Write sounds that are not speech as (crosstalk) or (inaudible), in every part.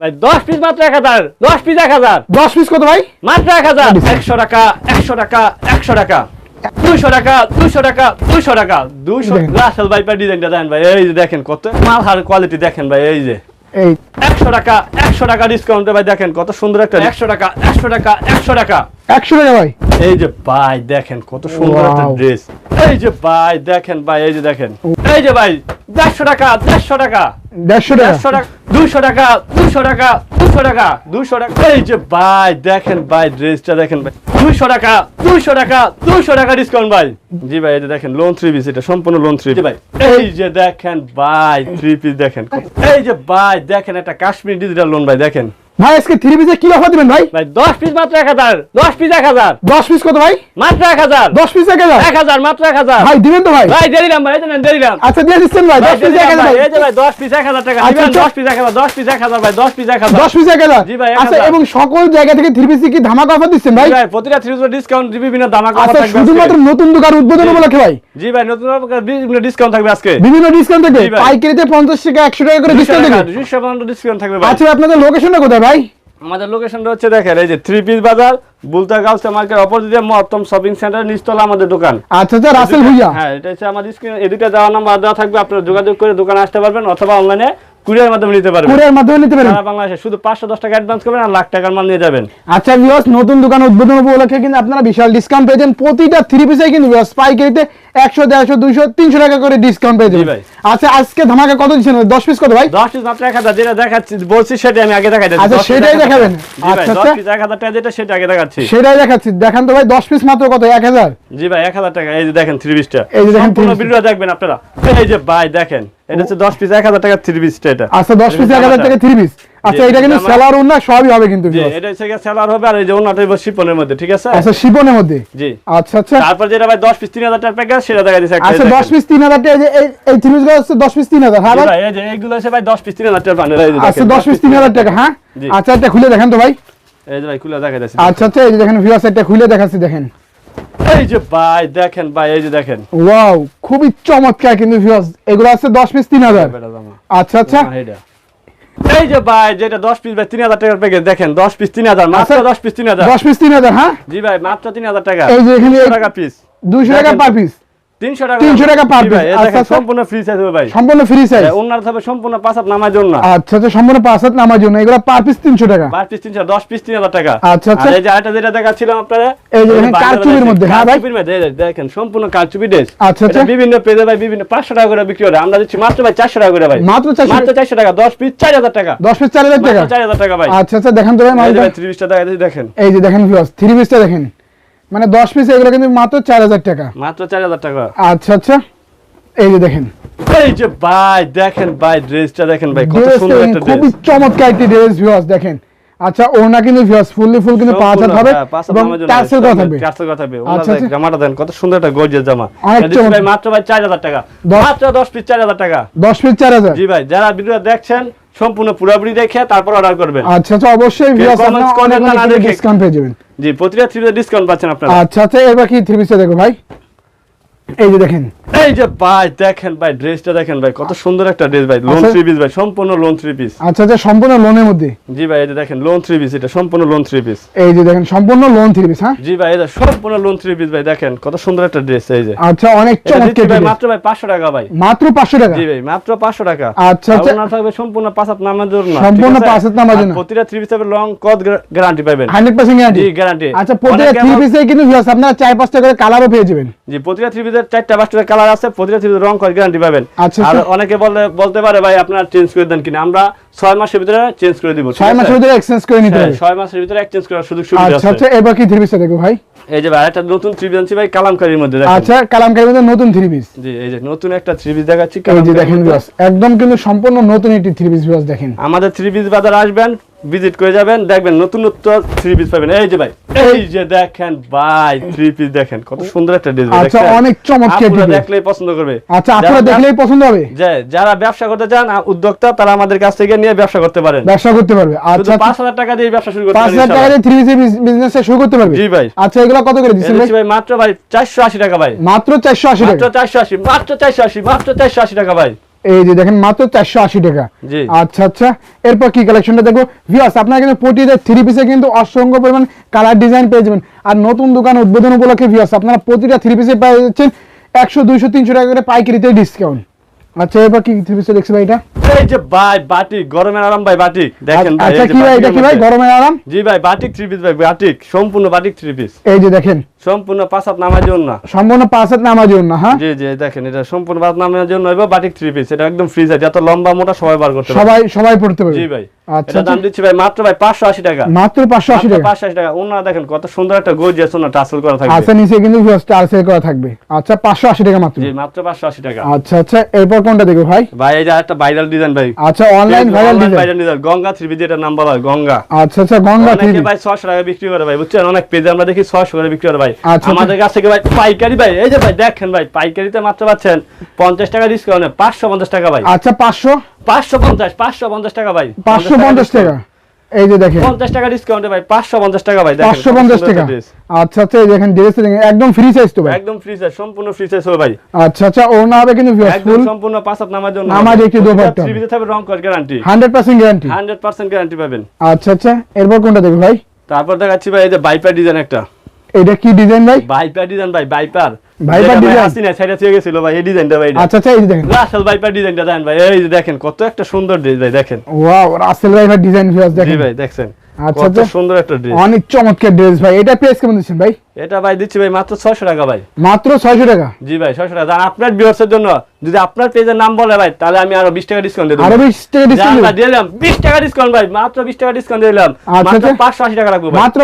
ভাই দশ পিস মাত্র এক হাজার। দশ পিস এক হাজার। দশ পিস কত ভাই? মাত্র এক হাজার। একশো টাকা একশো টাকা একশো টাকা। দুইশো টাকা দুইশো টাকা দুইশো টাকা। দেখেন। রাসেল ভাইপার ডিজাইনটা দেখেন ভাই এই যে দেখেন কত মাল হার কোয়ালিটি দেখেন ভাই এই যে। এই। একশো টাকা একশো টাকা ডিসকাউন্টে ভাই দেখেন কত সুন্দর একটা একশো টাকা একশো টাকা একশো টাকা। একশো টাকা ভাই। এই যে ভাই দেখেন কত সুন্দর একটা ড্রেস এই যে ভাই দেখেন ভাই এই যে দেখেন। এই যে ভাই দেড়শো টাকা। দেড়শো টাকা। দেড়শো টাকা দুশো টাকা দুশো টাকা দুশো টাকা দুশো টাকা। এই যে ভাই দেখেন ভাই ড্রেসটা দেখেন ভাই। দুইশো টাকা দুইশো টাকা দুইশো টাকা ডিসকাউন্ট ভাই। জি ভাই এই যে দেখেন লোন থ্রি পিস এটা সম্পূর্ণ লোন থ্রি ভাই। এই যে দেখেন ভাই থ্রি পিস দেখেন। এই যে ভাই দেখেন একটা কাশ্মীর ডিজিটাল লোন ভাই দেখেন। ভাই আজকে থ্রি পিসে কি অফার দিবেন ভাই? ভাই দশ পিস মাত্র এক হাজার। দশ পিস এক হাজার। দশ পিস কত ভাই? মাত্র এক হাজার। দশ পিস এক হাজার? এক হাজার মাত্র এক হাজার। ভাই দিবেন তো ভাই। ভাই দিয়ে দিলাম ভাই দিয়ে দিলাম। আচ্ছা দিয়ে দিচ্ছেন ভাই দশ পিস এক হাজার এই যে ভাই দশ পিস এক হাজার টাকা। আচ্ছা, আচ্ছা। দশ পিস এক হাজার দশ পিস এক হাজার ভাই দশ পিস এক হাজার। দশ পিস এক হাজার। জি ভাই, আচ্ছা এবং সকল জায়গা থেকে থ্রি পিসে কি ধামাকা অফার দিচ্ছেন ভাই? ভাই প্রতিটা থ্রি ডিসকাউন্ট বিভিন্ন দামা কম আচ্ছা থাকবে শুধুমাত্র নতুন দোকান উদ্বোধন। উপলক্ষে ভাই? জি ভাই নতুন বিভিন্ন ডিসকাউন্ট থাকবে আজকে। বিভিন্ন ডিসকাউন্ট থাকবে। পাইকারিতে পঞ্চাশ টাকা একশো টাকা করে ডিসকাউন্ট থাকবে। ডিসকাউন্ট থাকবে ভাই। আচ্ছা আপনাদের লোকেশনটা কোথায় ভাই? আমাদের লোকেশনটা হচ্ছে দেখেন এই যে থ্রি পিস বাজার বুলতা গাউসা মার্কেট অপোজিটে মহত্তম শপিং সেন্টার নিচতলা আমাদের দোকান। আচ্ছা আচ্ছা রাসেল ভুইয়া। হ্যাঁ এটা হচ্ছে আমাদের স্ক্রিন নাম্বার দেওয়া থাকবে আপনারা যোগাযোগ করে দোকানে আসতে পারবেন অথবা অনলাইনে কুরিয়ার মাধ্যমে নিতে পারবেন। কুরিয়ার মাধ্যমে নিতে পারেন সারা বাংলাদেশে শুধু পাঁচশো দশ টাকা অ্যাডভান্স করবেন আর লাখ টাকার মাল নিয়ে যাবেন। আচ্ছা ভিউয়ার্স নতুন দোকান উদ্বোধন উপলক্ষে কিন্তু আপনারা বিশাল ডিসকাউন্ট পেয়েছেন প্রতিটা থ্রি পিসে কিন্তু ভিউয়ার্স পাইকারিতে একশো দেড়শো দুইশো তিনশো টাকা করে ডিসকাউন্ট পেয়ে ভাই। আচ্ছা আজকে ধামাকা কত দিচ্ছেন? দশ পিস কত ভাই? দশ পিস মাত্র এক হাজার যেটা দেখাচ্ছি বলছি সেটা আমি আগে দেখাই আচ্ছা, সেটাই দেখাবেন। আচ্ছা, আচ্ছা। পিস এক হাজার টাকা যেটা সেটা আগে দেখাচ্ছি। সেটাই দেখাচ্ছি। দেখান তো ভাই দশ পিস মাত্র কত? এক হাজার? জি ভাই এক হাজার টাকা। এই যে দেখেন থ্রি পিসটা এই যে দেখেন three ভিডিও দেখবেন আপনারা। এই যে ভাই দেখেন এটা হচ্ছে দশ পিস এক হাজার টাকা থ্রি পিসটা এটা। আচ্ছা দশ পিস এক হাজার টাকা থ্রি পিস আচ্ছা এটা কিন্তু সেলার না সবই হবে কিন্তু এটা সেলার হবে আর এই যে শিপনের মধ্যে ঠিক আছে? আচ্ছা শিপনের মধ্যে? জি। আচ্ছা আচ্ছা। তারপর যেটা ভাই দশ পিস তিন হাজার টাকা প্যাকেজ সেটা দেখা একটা আচ্ছা এই দশ দেখেন। পিস তিন হাজার টাকা এই এই- হচ্ছে দশ পিস তিন হাজার হ্যাঁ ভাই? এই যে এইগুলো হচ্ছে ভাই দশ পিস তিন হাজার টাকা বান্ডেল এই আচ্ছা দেখেন, দশ পিস তিন হাজার টাকা হ্যাঁ? আচ্ছা এটা খুলে দেখেন তো ভাই। এই যে ভাই খুলে দেখা যাচ্ছে আচ্ছা আচ্ছা এই যে দেখেন ভিউয়ার্স এটা খুলে দেখাচ্ছি দেখেন। এই যে ভাই দেখেন ভাই এই যে দেখেন। ওয়াও খুবই চমৎকার কিন্তু ভিউয়ার্স এগুলো আছে দশ পিস তিন হাজার। বেটা জামা। আচ্ছা আচ্ছা। এইটা। এই যে ভাই যেটা দশ পিস ভাই তিন হাজার টাকার প্যাকেজ দেখেন দশ পিস তিন হাজার মাত্র আচ্ছা। দশ পিস তিন হাজার। দশ পিস তিন হাজার হ্যাঁ? জি ভাই মাত্র তিন হাজার টাকা। এই যে এখানে টাকা পিস দুইশো টাকা দেখেন। পার পিস টাকা 300 টাকা per জি ভাই, piece। এই আচ্ছা, দেখেন আচ্ছা। সম্পূর্ণ ফ্রি সাইজ হবে ভাই। সম্পূর্ণ ফ্রি সাইজ ওনার হবে সম্পূর্ণ পাঁচ হাত নামার জন্য। আচ্ছা আচ্ছা সম্পূর্ণ পাঁচ হাত নামার জন্য। এগুলো পার পিস তিনশো টাকা। পাঁচ পিস তিনশো দশ পিস তিন হাজার টাকা। আচ্ছা, আচ্ছা। আর এই যে আরেকটা যেটা দেখাচ্ছিলাম আপনারা এই যে দেখেন কারচুপির মধ্যে, হ্যাঁ ভাই? কারচুপির মধ্যে, দেখেন সম্পূর্ণ কারচুপি ড্রেস আচ্ছা, আচ্ছা। বিভিন্ন পেজে ভাই বিভিন্ন পাঁচশো টাকা করে বিক্রি করে। আমরা দিচ্ছি মাত্র ভাই চারশো টাকা করে ভাই। মাত্র 400 মাত্র চারশো টাকা দশ পিস চার হাজার টাকা। দশ পিস চার হাজার টাকা। মাত্র চার হাজার টাকা ভাই। আচ্ছা আচ্ছা দেখেন তো ভাই যাচ্ছে, দেখেন। এই যে দেখেন পিসটা দেখেন। মানে দশ পিস এগুলো কিন্তু মাত্র চার হাজার টাকা। মাত্র চার হাজার টাকা। আচ্ছা আচ্ছা। এই যে দেখেন। এই যে ভাই দেখেন ভাই ড্রেসটা দেখেন ভাই কত সুন্দর একটা খুবই ড্রেস চমৎকার একটি ড্রেস ভিউয়ার্স দেখেন। আচ্ছা ওনা কিন্তু ভিউয়ার্স ফুললি ফুল কিন্তু পাঁচ হাত হবে এবং টার্সেল করা থাকবে টার্সেল করা থাকবে আচ্ছা, আচ্ছা আচ্ছা। জামাটা দেন কত সুন্দর একটা গর্জিয়াস জামা। ভাই মাত্র ভাই চার হাজার টাকা। দশ- মাত্র দশ পিস চার হাজার টাকা। দশ পিস চার হাজার। জি ভাই যারা ভিডিও দেখছেন সম্পূর্ণ পুরোপুরি দেখে তারপর অর্ডার করবেন। আচ্ছা আচ্ছা অবশ্যই ভিউয়ার্স আপনারা অনেক না, অনেক দেখে। ডিসকাউন্ট পেয়ে যাবেন। জি প্রতিটা থ্রিতে ডিসকাউন্ট পাচ্ছেন আপনারা। আচ্ছা আচ্ছা এবার কি থ্রি পিসে দেখো ভাই। এই যে দেখেন। এই যে ভাই দেখেন ভাই ড্রেসটা দেখেন ভাই কত সুন্দর একটা ড্রেস ভাই লোন। থ্রি পিস ভাই সম্পূর্ণ লোন থ্রি পিস আচ্ছা আচ্ছা সম্পূর্ণ লোনের মধ্যে? জি ভাই এই যে দেখেন লোন থ্রি পিস এটা সম্পূর্ণ লোন থ্রি পিস এই যে দেখেন সম্পূর্ণ লোন থ্রি পিস হ্যাঁ? জি ভাই এটা সম্পূর্ণ লোন থ্রি পিস ভাই দেখেন কত সুন্দর একটা ড্রেস এই যে। আচ্ছা অনেক চমৎকার ভাই মাত্র ভাই পাঁচশো টাকা ভাই। মাত্র পাঁচশো টাকা? জি ভাই মাত্র পাঁচশো টাকা। আচ্ছা, আচ্ছা। ওনার থাকবে সম্পূর্ণ নামার জন্য সম্পূর্ণ নামার জন্য। প্রতিটা থ্রি পিস লং কদ গ্যারান্টি পাবেন হান্ড্রেড পার্সেন্ট গ্যারান্টি জি গ্যারান্টি আচ্ছা প্রতিটা থ্রি পিসে কিন্তু ভিউয়ার্স আপনারা চার পাঁচটা করে কালারও পেয়ে যাবেন। জি প্রতিটা থ্রি পিসের চারটা পাঁচটা কালার আছে প্রতিটা থ্রি রং কদ গ্যারান্টি পাবেন। আচ্ছা, আর আচ্ছা। অনেকে বলে বলতে পারে ভাই আপনার চেঞ্জ করে দেন কিনা। আমরা ছয় মাসের ভিতরে চেঞ্জ করে দিব ছয় মাসের ভিতরে এক্সচেঞ্জ করে নিতে হ্যাঁ, হবে। ছয় মাসের ভিতরে এক্সচেঞ্জ করার সুযোগ সুবিধা আচ্ছা আছে। আচ্ছা এবার কি থ্রি পিসটা দেখো ভাই। এই যে ভাই একটা নতুন থ্রি পিস ভাই কালামকারীর মধ্যে দেখেন। আচ্ছা কালামকারীর মধ্যে নতুন থ্রি পিস জি এই যে নতুন একটা থ্রি পিস দেখাচ্ছি কালামকারীর দেখেন। একদম কিন্তু সম্পূর্ণ নতুন একটি থ্রি পিস দেখেন। আমাদের থ্রি পিস বাজার আসবেন ভিজিট করে যাবেন দেখবেন নতুন নতুন থ্রি পিস পাবেন। এই যে ভাই এই যে দেখেন ভাই থ্রি পিস দেখেন কত সুন্দর একটা ড্রেস আচ্ছা, অনেক চমৎকার dress। দেখলেই পছন্দ করবে। আচ্ছা আপনারা দেখলেই পছন্দ হবে? যে যারা ব্যবসা করতে চান উদ্যোক্তা তারা আমাদের কাছ থেকে নিয়ে ব্যবসা করতে পারেন। ব্যবসা করতে পারবে। আচ্ছা পাঁচ হাজার টাকা দিয়ে ব্যবসা শুরু করতে পারেন হাজার টাকা দিয়ে থ্রি পিসের বিজনেস শুরু করতে পারবে? জি ভাই। আচ্ছা এগুলো কত করে দিচ্ছেন ভাই? মাত্র ভাই চারশো আশি টাকা ভাই। মাত্র চারশো আশি মাত্র টাকা চারশো আশি মাত্র চারশো আশি মাত্র চারশো আশি টাকা ভাই। এই যে দেখেন মাত্র চারশো আশি টাকা। আচ্ছা আচ্ছা। এরপর কি কালেকশনটা দেখব? ভিউয়ার্স আপনারা কিন্তু প্রতিটা থ্রি পিসে কিন্তু অসংখ্য পরিমাণ কালার ডিজাইন পেয়ে যাবেন। আর নতুন দোকান উদ্বোধন উপলক্ষে ভিউয়ার্স আপনারা প্রতিটা থ্রি পিসে পেয়ে যাচ্ছেন একশো দুইশো তিনশো টাকা করে পাইকারিতে ডিসকাউন্ট আচ্ছা এবার কি থ্রি দেখছি ভাই এটা? এই যে ভাই বাটিক গরমের আরাম ভাই বাটিক দেখেন ভাই, আচ্ছা কি ভাই এটা কি ভাই গরমের আরাম? জি ভাই বাটিক থ্রি পিস ভাই বাটিক সম্পূর্ণ বাটিক থ্রি পিস এই যে দেখেন। সম্পূর্ণ পাঁচ হাত নামার জন্য। সম্পূর্ণ পাঁচ হাত নামার জন্য হ্যাঁ? জি জি দেখেন এটা সম্পূর্ণ পাঁচ নামার জন্য বাটিক থ্রি পিস এটা একদম ফ্রি সাইজ এত লম্বা মোটা সবাই বার করতে সবাই সবাই পড়তে পারবে। জি ভাই। এটা দাম দিচ্ছি ভাই মাত্র ভাই পাঁচশো আশি টাকা। মাত্র পাঁচশো আশি টাকা? পাঁচশো আশি টাকা। ওনারা দেখেন কত সুন্দর একটা গর্জিয়াস ওনার টাসেল করা থাকবে। আচ্ছা নিচে কিন্তু স্টার করা থাকবে। আচ্ছা পাঁচশো আশি টাকা মাত্র। জি টাকা। আচ্ছা আচ্ছা এরপর কোনটা দেখব ভাই? ভাই এই যে একটা ভাইরাল ডিজাইন ভাই। আচ্ছা online viral design viral design Ganga three piece নাম বলা হয় গঙ্গা। আচ্ছা আচ্ছা গঙ্গা থ্রি অনেকে ভাই টাকা বিক্রি করে ভাই বুঝছেন? অনেক পেজে আমরা দেখি ছশো করে বিক্রি করে ভাই। আচ্ছা, আমাদের কাছ থেকে ভাই পাইকারি ভাই এই যে ভাই দেখেন ভাই পাইকারিতে মাত্র পাচ্ছেন পঞ্চাশ টাকা ডিসকাউন্ট পাঁচশো পঞ্চাশ টাকা ভাই। আচ্ছা পাঁচশো? পাঁচশো পঞ্চাশ পাঁচশো পঞ্চাশ টাকা ভাই। পাঁচশো পঞ্চাশ টাকা এই যে দেখেন। পঞ্চাশ টাকা ডিসকাউন্টে ভাই পাঁচশো পঞ্চাশ টাকা ভাই দেখেন, পাঁচশো কত পঞ্চাশ সুন্দর টাকা। আচ্ছা আচ্ছা দেখেন ড্রেস একদম ফ্রি সাইজ তো ভাই। একদম ফ্রি সাইজ সম্পূর্ণ ফ্রি সাইজ হবে ভাই। আচ্ছা আচ্ছা ওনা হবে কিন্তু একদম সম্পূর্ণ পাঁচ নামার জন্য। নামাজ একটু দোপাট্টা। থ্রি থাকবে রং কর guarantee hundred percent guarantee hundred percent guarantee পাবেন। আচ্ছা আচ্ছা এরপর কোনটা দেখব ভাই? তারপর দেখাচ্ছি ভাই এই যে বাইপার ডিজাইন একটা। এটা কি ডিজাইন ভাই? বাইপার ডিজাইন ভাই বাইপার ডিজাইন আসি না সাইডে থেকে গেছিল ভাই এই ডিজাইনটা ভাই। আচ্ছা আচ্ছা এই দেখেন। রাসেল ডিজাইনটা ভাই এই দেখেন কত একটা সুন্দর ডিজাইন ভাই দেখেন। ওয়াও রাসেল ভাই ডিজাইন ভিউয়ার্স দেখেন। ভাই দেখছেন। আচ্ছা, কত। সুন্দর একটা ড্রেস অনেক চমৎকার ড্রেস ভাই। এটা প্রাইস কেমন দিচ্ছেন ভাই? এটা ভাই দিচ্ছি ভাই মাত্র ছয়শো টাকা ভাই। মাত্র টাকা? জি ভাই ছয়শো টাকা। আর আপনার ভিউয়ার্সের জন্য যদি আপনার পেজের নাম বলে ভাই তাহলে আমি আরও বিশ টাকা ডিসকাউন্ট দিয়ে আরও দেবো বিশ টাকা ডিসকাউন্ট যা দিলাম বিশ টাকা ডিসকাউন্ট ভাই মাত্র বিশ টাকা ডিসকাউন্ট দিলাম। আচ্ছা, মাত্র আচ্ছা। টাকা রাখব ভাই। মাত্র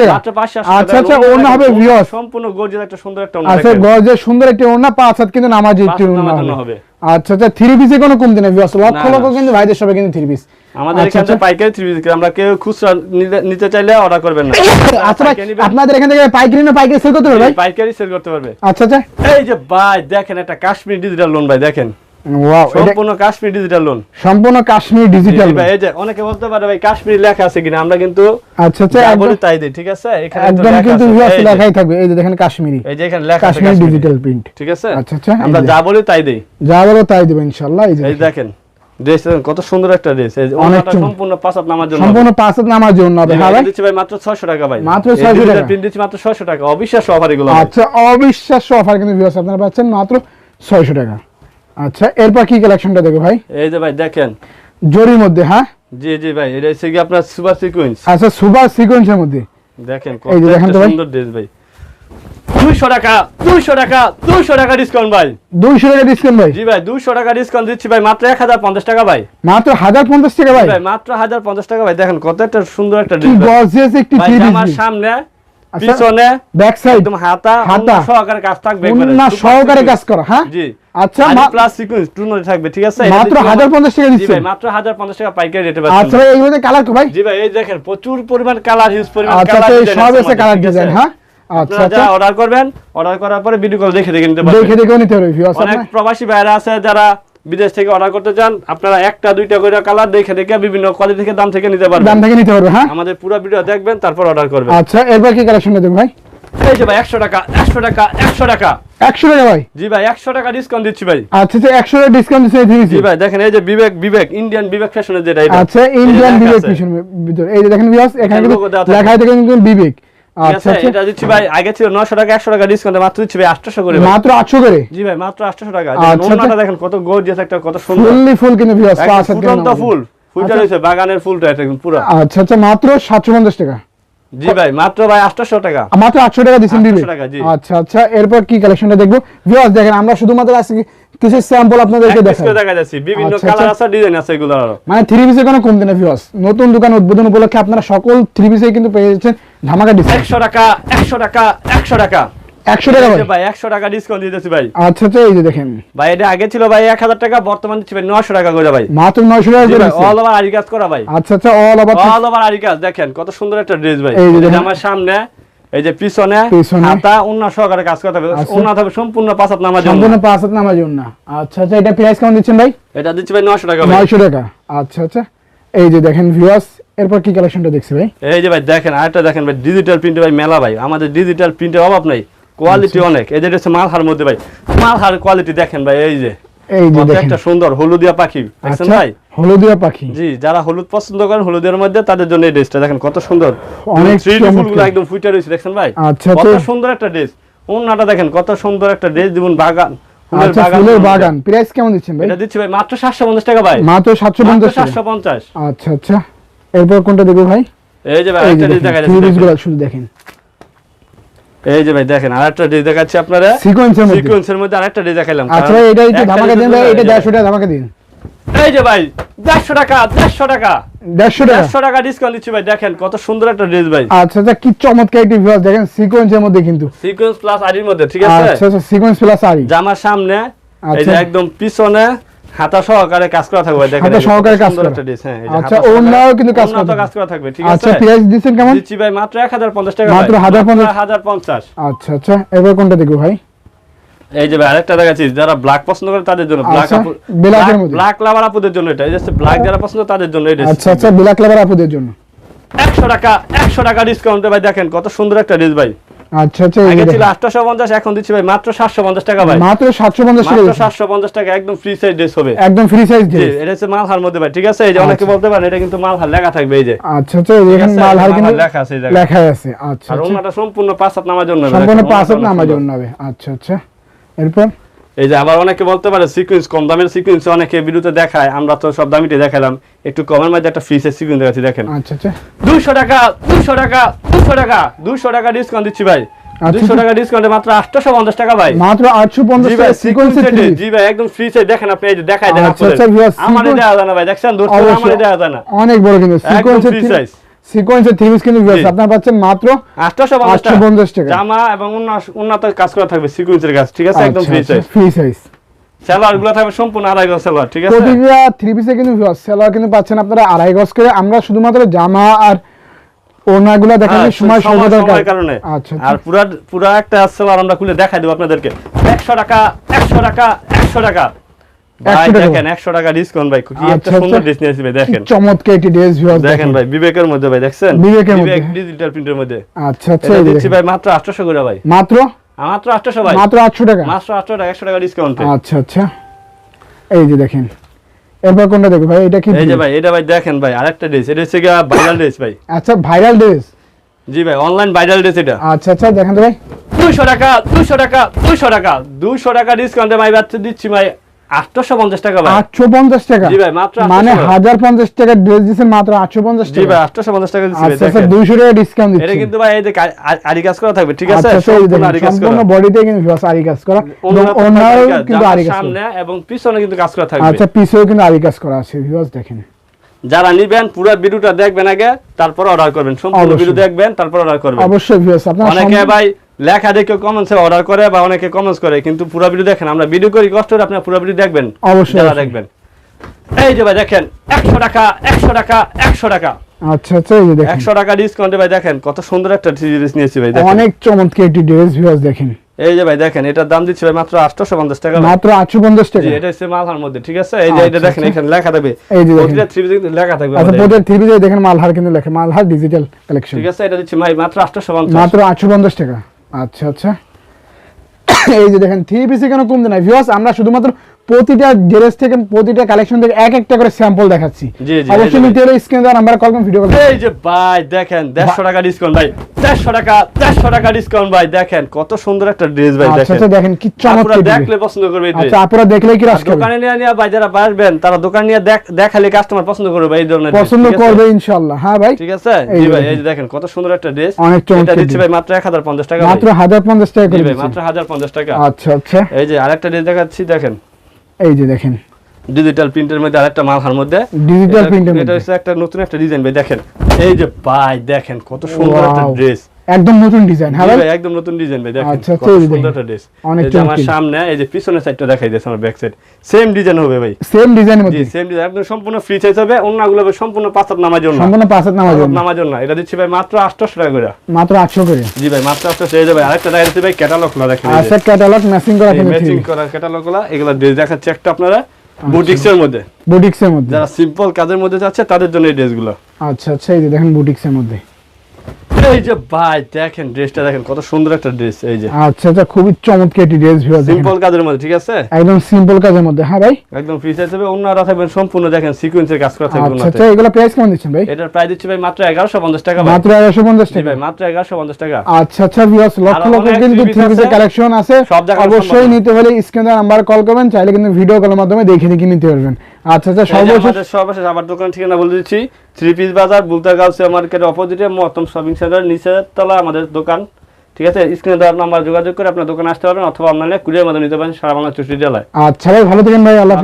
টাকা? মাত্র আচ্ছা আচ্ছা ওনা হবে ভিউয়ার্স সম্পূর্ণ গর্জিয়াস একটা সুন্দর একটা ওড়না আচ্ছা। সুন্দর একটি ওড়না পাঁচ হাত কিন্তু নামাজি একটি হবে। আচ্ছা আচ্ছা থ্রি পিসে কোনো কমতি নেই ভিউয়ার্স লক্ষ লক্ষ কিন্তু ভাইদের সবাই কিন্তু থ্রি পিস আমাদের আচ্ছা, এখানে আচ্ছা। পাইকারি থ্রি পিস আমরা কেউ খুচরা নিতে- চাইলে অর্ডার করবেন না। আচ্ছা আপনাদের এখান থেকে পাইকারি না পাইকারি সেল করতে পারবে ভাই? পাইকারি সেল করতে পারবে। আচ্ছা আচ্ছা। এই যে ভাই দেখেন একটা কাশ্মীর ডিজিটাল লোন ভাই দেখেন। এটা সম্পূর্ণ কাশ্মীর ডিজিটাল লোন সম্পূর্ণ কাশ্মীর ডিজিটাল ভাই এই যে অনেকে বলতে পারে ভাই কাশ্মীর লেখা আছে কিনা আমরা কিন্তু আচ্ছা আচ্ছা বলি তাই দিই ঠিক আছে? এখানে একদম কিন্তু লেখাই থাকবে। এই যে দেখেন কাশ্মীরি। এই যে এখানে লেখা কাশ্মীর ডিজিটাল প্রিন্ট ঠিক আছে? আচ্ছা, আচ্ছা, আমরা যা বলি তাই দেই। যা বলো তাই দেবেন ইনশাআল্লাহ এই যে দেখেন। ড্রেস কত সুন্দর একটা ড্রেস অনেক সম্পূর্ণ পাঁচ হাত নামার জন্য সম্পূর্ণ পাঁচ হাত নামার জন্য হবে। ভাই দিচ্ছি ভাই মাত্র 600 টাকা ভাই। মাত্র 600 টাকা। print দিচ্ছি মাত্র 600 টাকা। অবিশ্বাস্য অফার এগুলো আচ্ছা অবিশ্বাস্য অফার কিন্তু ভিউয়ার্স আপনারা পাচ্ছেন মাত্র ছয়শো টাকা। আচ্ছা এরপর কি কালেকশনটা দেখো ভাই? এই যে ভাই দেখেন। জরির মধ্যে হ্যাঁ? জি জি ভাই এটা হচ্ছে কি আপনার সুপার সিকোয়েন্স আচ্ছা সুপার সিকোয়েন্সের মধ্যে। দেখেন কত। সুন্দর ড্রেস ভাই। 200 টাকা 200 টাকা 200 টাকা ডিসকাউন্ট ভাই। দুইশো টাকা ডিসকাউন্ট ভাই। জি ভাই 200 টাকা ডিসকাউন্ট দিচ্ছি ভাই মাত্র 1050 টাকা ভাই। মাত্র হাজার পঞ্চাশ টাকা ভাই। ভাই মাত্র 1050 টাকা ভাই দেখেন কত একটা সুন্দর একটা গর্জিয়াস একটি আমার সামনে। পিছনে ব্যাক সাইড একদম হাতা হাতা। হাতা সহকারে কাজ থাকবে না সহকারে কাজ করা হ্যাঁ? জি। আচ্ছা প্লাস সিকোয়েন্স টু নয় থাকবে ঠিক আছে? মাত্র দিচ্ছি হাজার আমার- পঞ্চাশ টাকা জি ভাই মাত্র হাজার পঞ্চাশ টাকা পাইকারি রেটে আচ্ছা পাচ্ছেন। ভাই এইগুলোতে কালার তো ভাই। জি ভাই এই দেখেন প্রচুর পরিমাণ কালার হিউজ পরিমাণ আচ্ছা কালার আচ্ছা সব এসে কালার ডিজাইন হ্যাঁ? আচ্ছা আপনারা আচ্ছা। অর্ডার করবেন অর্ডার করার পরে ভিডিও কল দেখে দেখে নিতে দেখে পারবেন নিতে পারবে অনেক প্রবাসী ভাইরা আছে যারা বিদেশ থেকে অর্ডার করতে চান আপনারা একটা দুইটা করে কালার দেখে দেখে বিভিন্ন কোয়ালিটি থেকে দাম থেকে নিতে দাম থেকে নিতে পারবে হ্যাঁ? আমাদের পুরো ভিডিও দেখবেন তারপর অর্ডার করবেন। আচ্ছা এরপর কি কালেকশনটা দেখো ভাই? এই যে ভাই একশো টাকা একশো টাকা একশো টাকা। একশো টাকা ভাই? জি ভাই একশো টাকা ডিসকাউন্ট দিচ্ছি ভাই। আচ্ছা একশো টাকা ডিসকাউন্ট দিচ্ছে জি ভাই দেখেন এই যে বিবেক বিবেক ইন্ডিয়ান বিবেক ফ্যাশনের যেটা এটা। আচ্ছা ইন্ডিয়ান লেখা বিবেক আছে। মিশন এই যে দেখেন ভিউয়ার্স এখানে এখানে কিন্তু। লেখা বিবেক। আচ্ছা এটা দিচ্ছি ভাই আগে ছিল নশো টাকা একশো টাকা ডিসকাউন্ট মাত্র দিচ্ছি ভাই আটশো করে মাত্র আটশো করে? জি ভাই মাত্র আটশো টাকা। দেখেন, ওড়নাটা। দেখেন কত গর্জিয়াস একটা কত সুন্দর। ফুললি ফুল কিন্তু ভিউয়ার্স পাঁচ হাত ফুটন্ত কেমন ফুল। ফুলটা। রয়েছে বাগানের ফুলটা এটা পুরো। আচ্ছা আচ্ছা মাত্র সাতশো পঞ্চাশ টাকা। জি ভাই মাত্র ভাই আটশো টাকা। মাত্র আটশো টাকা দিচ্ছেন 800 জি। আচ্ছা আচ্ছা এরপর কি কালেকশনটা দেখব? ভিউয়ার্স দেখেন আমরা শুধুমাত্র আজকে কিছু স্যাম্পল আপনাদেরকে দেখাই। দেখা যাচ্ছে বিভিন্ন আচ্ছা, কালার আচ্ছা। আছে ডিজাইন আছে এগুলো মানে থ্রি পিসের কোনো কমতি না ভিউয়ার্স নতুন দোকান উদ্বোধন উপলক্ষে আপনারা সকল থ্রি পিসে কিন্তু পেয়ে যাচ্ছেন ধামাকা ডিসকাউন্ট একশো টাকা একশো টাকা একশো টাকা। একশো টাকা ভাই। ভাই একশো টাকা ডিসকাউন্ট দিতেছি ভাই। আচ্ছা আচ্ছা এই যে দেখেন। ভাই এটা আগে ছিল ভাই এক হাজার টাকা বর্তমান দিচ্ছি ভাই নশো টাকা করে ভাই। মাত্র নয়শো টাকা করে। অল ওভার আরি কাজ করা ভাই। আচ্ছা আচ্ছা অল ওভার অল ওভার আরি কাজ দেখেন কত সুন্দর একটা ড্রেস ভাই। দেখেন। আমার সামনে এই যে পিছনে। হাতা অন্য সহকারে কাজ করতে হবে। আচ্ছা। অন্য হবে সম্পূর্ণ পাঁচ হাত নামার জন্য সম্পূর্ণ পাঁচ হাত নামার জন্য আচ্ছা আচ্ছা এটা প্রাইস কেমন দিচ্ছেন ভাই? এটা দিচ্ছি ভাই নশো টাকা ভাই। নয়শো টাকা। আচ্ছা আচ্ছা। এই যে দেখেন ভিউয়ার্স এরপর কি কালেকশনটা দেখছি ভাই? এই যে ভাই দেখেন আরেকটা দেখেন ভাই ডিজিটাল প্রিন্টে ভাই মেলা ভাই। আমাদের ডিজিটাল প্রিন্টের অভাব নাই। কোয়ালিটি আচ্ছা। অনেক। এই যে হচ্ছে মালহার মধ্যে ভাই। মালহার কোয়ালিটি দেখেন ভাই এই যে। এই যে কত দেখেন। একটা সুন্দর হলুদিয়া পাখি দেখছেন আচ্ছা ভাই? হলুদিয়া পাখি। জি যারা হলুদ পছন্দ করেন হলুদের মধ্যে তাদের জন্য এই ড্রেসটা দেখেন কত সুন্দর। অনেক ফুলগুলো একদম ফুটে রয়েছে দেখছেন ভাই? আচ্ছা, কত সুন্দর একটা ড্রেস ওনাটা দেখেন কত সুন্দর একটা ড্রেস যেমন বাগান আচ্ছা ফুলের বাগান। প্রাইস কেমন দিচ্ছেন ভাই? এটা দিচ্ছি ভাই মাত্র সাতশো পঞ্চাশ টাকা ভাই। মাত্র সাতশো পঞ্চাশ টাকা। সাতশো পঞ্চাশ। আচ্ছা আচ্ছা। এরপর কোনটা দেখব ভাই? এই যে ভাই একটা ড্রেস দেখা যাচ্ছে শুধু দেখেন। এই যে ভাই দেখেন আরেকটা ড্রেস দেখাচ্ছি আপনারা। সিকোয়েন্সের মধ্যে। সিকোয়েন্সের মধ্যে আরেকটা ড্রেস দেখাইলাম আচ্ছা এটা একটু ধামাকা দিন ভাই এটা যে- দেড়শো টাকা ধামাকা দিন। এই যে ভাই দেড়শো টাকা দেড়শো টাকা। দেড়শো টাকা? দেড়শো টাকা ডিসকাউন্ট দিচ্ছি ভাই দেখেন কত সুন্দর একটা ড্রেস ভাই। আচ্ছা আচ্ছা কি চমৎকার একটি ভিউয়ার্স দেখেন সিকোয়েন্সের মধ্যে কিন্তু। সিকোয়েন্স প্লাস আরির মধ্যে ঠিক আছে? আচ্ছা আচ্ছা সিকোয়েন্স প্লাস আরি জামার সামনে এই যে আচ্ছা। একদম পিছনে হাতা সহকারে কাজ করা থাকবে দেখেন হাতা সহকারে কাজ করা। একটা dress, হ্যাঁ, আচ্ছা, কিন্তু কাজ করা কাজ করা থাকবে ঠিক আচ্ছা প্রাইস দিচ্ছেন কেমন? দিচ্ছি ভাই মাত্র 1050 টাকা মাত্র ভাই। 1050 1050 আচ্ছা আচ্ছা এবার কোনটা দেখব ভাই? এই যে ভাই আরেকটা দেখাচ্ছি যারা ব্ল্যাক পছন্দ করে তাদের জন্য ব্ল্যাক আচ্ছা, ব্ল্যাক লাভার আপুদের জন্য এটা এই যে ব্ল্যাক যারা পছন্দ তাদের জন্য dress। আচ্ছা আচ্ছা ব্ল্যাক লেবার আপুদের জন্য। 100 টাকা 100 টাকা ডিসকাউন্টে ভাই দেখেন কত সুন্দর একটা ড্রেস ভাই। আচ্ছা আচ্ছা আগে ছিল 850 এখন দিচ্ছি ভাই মাত্র 750 টাকা ভাই। মাত্র সাতশো পঞ্চাশ টাকা মাত্র দিচ্ছেন। 750 টাকা একদম ফ্রি সাইজ ড্রেস হবে। একদম ফ্রি সাইজ জি এটা হচ্ছে মালহার মধ্যে ভাই ঠিক আছে? এই যে অনেকে আচ্ছা। বলতে পারেন এটা কিন্তু মালহার লেখা থাকবে এই যে। আচ্ছা আচ্ছা এখানে মালহার কিন্তু লেখা আছে এই লেখা আছে। আচ্ছা আর আচ্ছা। ওনাটা সম্পূর্ণ পাঁচ হাত নামার জন্য হবে, সম্পূর্ণ পাঁচ হাত নামার জন্য হবে। আচ্ছা আচ্ছা। এরপর? এই যে আবার অনেকে বলতে পারে সিকুয়েন্স কম দামের সিকুয়েন্স অনেকে ভিডিওতে দেখায় আমরা তো সব দামিতে দেখালাম একটু কমের মধ্যে একটা ফ্রিসের সিকুয়েন্স দেখাচ্ছি দেখেন। আচ্ছা আচ্ছা। দুশো টাকা দুশো টাকা দুশো টাকা দুশো টাকা ডিসকাউন্ট দিচ্ছি ভাই। আচ্ছা। টাকা ডিসকাউন্টে মাত্র টাকা ভাই। মাত্র জি ভাই টাকা সিকোয়েন্সের জি ভাই একদম ফ্রি সাইজ দেখেন আপনি এই যে দেখাই দেন আচ্ছা, আচ্ছা, আমার ভাই দেখছেন দূর থেকে আমার দেওয়া যায় অনেক বড় কিন্তু। সিকোয়েন্সের থ্রি পিস কিন্তু জি। আপনারা পাচ্ছেন মাত্র আটশো পঞ্চাশ টাকা। 850 টাকা। জামা এবং উন্নত- কাজ করা থাকবে সিকুয়েন্সের কাজ ঠিক আছে? একদম ফ্রি সাইজ ফ্রি সাইজ সেলার থাকবে সম্পূর্ণ আড়াই গজ সেলার ঠিক আছে? প্রতিটা থ্রি পিসে কিন্তু সেলার কিন্তু পাচ্ছেন আপনারা আড়াই গজ করে। আমরা শুধুমাত্র জামা আর হ্যাঁ, সময় সময়- কারণে। আচ্ছা আর পুরা পুরা একটা সেলার আমরা খুলে দেখাই দেবো আপনাদেরকে। একশো টাকা একশো টাকা একশো টাকা। ভাই দেখেন একশো টাকা ডিসকাউন্ট ভাই কি একটা সুন্দর। ড্রেস নিয়েছি ভাই দেখেন। চমৎকার একটি ড্রেস ভিউয়ার্স দেখেন ভাই বিবেকের মধ্যে ভাই দেখছেন? বিবেকের মধ্যে। ডিজিটাল প্রিন্টের মধ্যে। আচ্ছা আচ্ছা এটা এই যে দিচ্ছি দেখেন। ভাই মাত্র আটশোশো করে ভাই। মাত্র? মাত্র আটশোশো ভাই। মাত্র আটশো টাকা? মাত্র টাকা ডিসকাউন্টে আচ্ছা আচ্ছা। এই যে দেখেন। এরপর কোনটা দেখো ভাই? এটা কি এই যে ভাই এটা ভাই দেখেন ভাই আরেকটা ড্রেস এটা হচ্ছে ভাইরাল ড্রেস ভাই। আচ্ছা ভাইরাল ড্রেস জি ভাই অনলাইন ভাইরাল ড্রেস এটা। আচ্ছা আচ্ছা দেখেন তো ভাই। দুশো টাকা দুশো টাকা দুশো টাকা দুশো টাকা ডিসকাউন্টে ভাই বাচ্চা দিচ্ছি ভাই। টাকা ভাই। টাকা? জি ভাই, মাত্র মানে 850 টাকা ড্রেস দিচ্ছেন মাত্র আটশো পঞ্চাশ জি ভাই টাকা আটশোশো পঞ্চাশ টাকা দিচ্ছি আচ্ছা আচ্ছা দেখেন। দুইশো টাকা ডিসকাউন্ট এটা কিন্তু ভাই এই যে আরি কাজ করা থাকবে ঠিক আছে? এই সম্পূর্ণ দেখেন আরি কাজ করা। সম্পূর্ণ বডিতে কিন্তু আরি কাজ করা। এবং ওনার তো ওনারও কিন্তু আরি কাজ সামনে এবং পিছনে কিন্তু কাজ করা থাকবে। আচ্ছা কিন্তু আরি কাজ করা আছে ভিউয়ার্স দেখেন। যারা নিবেন পুরো ভিডিওটা দেখবেন আগে তারপর অর্ডার করবেন। সম্পূর্ণ ভিডিও দেখবেন তারপর অর্ডার করবেন। অবশ্যই ভিউয়ার্স আপনারা অনেকে ভাই লেখা দেখে কমেন্টসে অর্ডার করে বা অনেকে কমেন্টস করে কিন্তু পুরো ভিডিও দেখেন আমরা ভিডিও করি কষ্ট করে আপনারা পুরো ভিডিও দেখবেন। অবশ্যই, যারা দেখবেন। এই যে ভাই দেখেন একশো টাকা একশো টাকা একশো টাকা। আচ্ছা আচ্ছা এই যে দেখেন। একশো টাকা ডিসকাউন্টে ভাই দেখেন কত সুন্দর একটা সিরিজ নিয়েছি ভাই দেখেন। অনেক চমৎকার একটি ড্রেস ভিউয়ার্স দেখেন। এই যে ভাই দেখেন এটার দাম দিচ্ছি ভাই মাত্র আটশোশো পঞ্চাশ টাকা মাত্র আটশো পঞ্চাশ টাকা। জি, এটা হচ্ছে মালহার মধ্যে ঠিক আছে? এই যে এটা আচ্ছা, দেখেন আচ্ছা। এখানে লেখা থাকবে। এই যে। প্রতিটা থ্রি পিসে কিন্তু লেখা থাকবে আচ্ছা। প্রত্যেক থ্রি পিসে দেখেন মালহার কিন্তু লেখা মালহার ডিজিটাল কালেকশন ঠিক আছে এটা দিচ্ছি ভাই মাত্র আটশোশো পঞ্চাশ। মাত্র আটশো পঞ্চাশ টাকা। আচ্ছা আচ্ছা। (coughs) এই যে দেখেন থ্রি পিসে কেন কমতে নাই ভিউয়ার্স আমরা শুধুমাত্র প্রতিটা ড্রেস থেকে প্রতিটা কালেকশন থেকে এক একটা করে স্যাম্পল দেখাচ্ছি। অবশ্যই নিতে হলে স্ক্রিনে দেওয়া নাম্বার কল করুন ভিডিও কল এই যে ভাই দেখেন দেড়শো টাকা ডিসকাউন্ট ভাই দেড়শো টাকা দেড়শো টাকা ডিসকাউন্ট ভাই দেখেন কত সুন্দর একটা ড্রেস ভাই আচ্ছা দেখেন। আচ্ছা দেখেন কি চমৎকার আপনারা দেখলে পছন্দ করবে এই। আচ্ছা আপনারা দেখলেই কি রাস দোকানে নিয়ে নিয়ে ভাই যারা বাসবেন তারা দোকান নিয়ে দেখ- দেখালে কাস্টমার পছন্দ করবে ভাই এই ধরনের পছন্দ? করবে ইনশাআল্লাহ। হ্যাঁ ভাই। ঠিক আছে? জি ভাই এই যে দেখেন কত সুন্দর একটা ড্রেস অনেক চমৎকার এটা দিচ্ছি ভাই মাত্র এক হাজার পঞ্চাশ টাকা মাত্র ভাই। হাজার পঞ্চাশ টাকা জি করে ভাই মাত্র হাজার পঞ্চাশ টাকা। আচ্ছা আচ্ছা। এই যে আরেকটা ড্রেস দেখাচ্ছি দেখেন। এই যে দেখেন। ডিজিটাল প্রিন্টের মধ্যে আরেকটা মালহার মধ্যে। ডিজিটাল প্রিন্টের মধ্যে এটা হচ্ছে একটা নতুন একটা ডিজাইন ভাই দেখেন। এই যে ভাই দেখেন কত সুন্দর একটা ড্রেস একদম নতুন ডিজাইন হ্যাঁ ভাই? একদম নতুন ডিজাইন ভাই দেখেন আচ্ছা, তো এই যে সুন্দর দেখেন। একটা ড্রেস অনেক যে আমার সামনে এই যে পিছনের সাইডটা দেখাই দিয়েছে আমার ব্যাক সাইড সেম ডিজাইন হবে ভাই। সেম ডিজাইনের জি মধ্যে সেম ডিজাইন একদম সম্পূর্ণ ফ্রি সাইজ হবে অন্যগুলো হবে সম্পূর্ণ পাঁচাত নামার জন্য। সম্পূর্ণ পাঁচাত নামার জন্য। নামার জন্য। এটা দিচ্ছি ভাই মাত্র 800 টাকা করে। মাত্র আটশো করে। জি ভাই মাত্র 800 এই যে ভাই আরেকটা দেখা যাচ্ছে ভাই ক্যাটালগগুলো দেখেন। আচ্ছা ক্যাটালগ ম্যাচিং করা ম্যাচিং করা ক্যাটালগগুলো এগুলো ড্রেস দেখাচ্ছে একটা আপনারা বুটিক্স এর মধ্যে। বুটিক্সের মধ্যে। যারা সিম্পল কাজের মধ্যে যাচ্ছে তাদের জন্য এই ড্রেসগুলো আচ্ছা আচ্ছা এই যে দেখেন বুটিক্সের মধ্যে। (laughs) এই যে ভাই দেখেন ড্রেসটা দেখেন কত সুন্দর একটা ড্রেস এই যে। আচ্ছা খুবই চমৎকার একটি ড্রেস ভিউয়ার্স সিম্পল কাজের মধ্যে ঠিক আছে? একদম সিম্পল কাজের মধ্যে হ্যাঁ ভাই? একদম ফ্রি সাইজ হবে অন্যরা থাকবেন সম্পূর্ণ দেখেন সিকোয়েন্সের কাজ করা থাকবে আচ্ছা আচ্ছা এগুলো প্রাইস কেমন দিচ্ছেন ভাই? এটার প্রাইস দিচ্ছি ভাই মাত্র এগারোশো পঞ্চাশ টাকা মাত্র টাকা ভাই মাত্র এগারোশো পঞ্চাশ টাকা। আচ্ছা আচ্ছা ভিউয়ার্স লক্ষ লক্ষ কিন্তু থ্রি পিসের আছে। কালেকশন আছে। সব জায়গায় অবশ্যই নিতে হলে স্ক্রিনে নাম্বার কল করবেন চাইলে কিন্তু ভিডিও কলের মাধ্যমে দেখে দেখে নিতে পারবেন। আচ্ছা আচ্ছা সর্বশেষ। সর্বশেষ আমার দোকান ঠিকানা বলে দিচ্ছি। থ্রি পিস বাজার বুলতা গাউসিয়া মার্কেটের অপোজিটে মহত্তম শপিং সেন্টার নিচের তলা আমাদের দোকান। ঠিক আছে? স্ক্রিনে দেওয়ার নাম্বার যোগাযোগ করে আপনার দোকানে আসতে পারেন অথবা অনলাইনে কুরিয়ার মাধ্যমে নিতে পারেন সারা বাংলা চৌষট্টি জেলায়। আচ্ছা ভাই ভালো থাকেন ভাই আল্লাহ।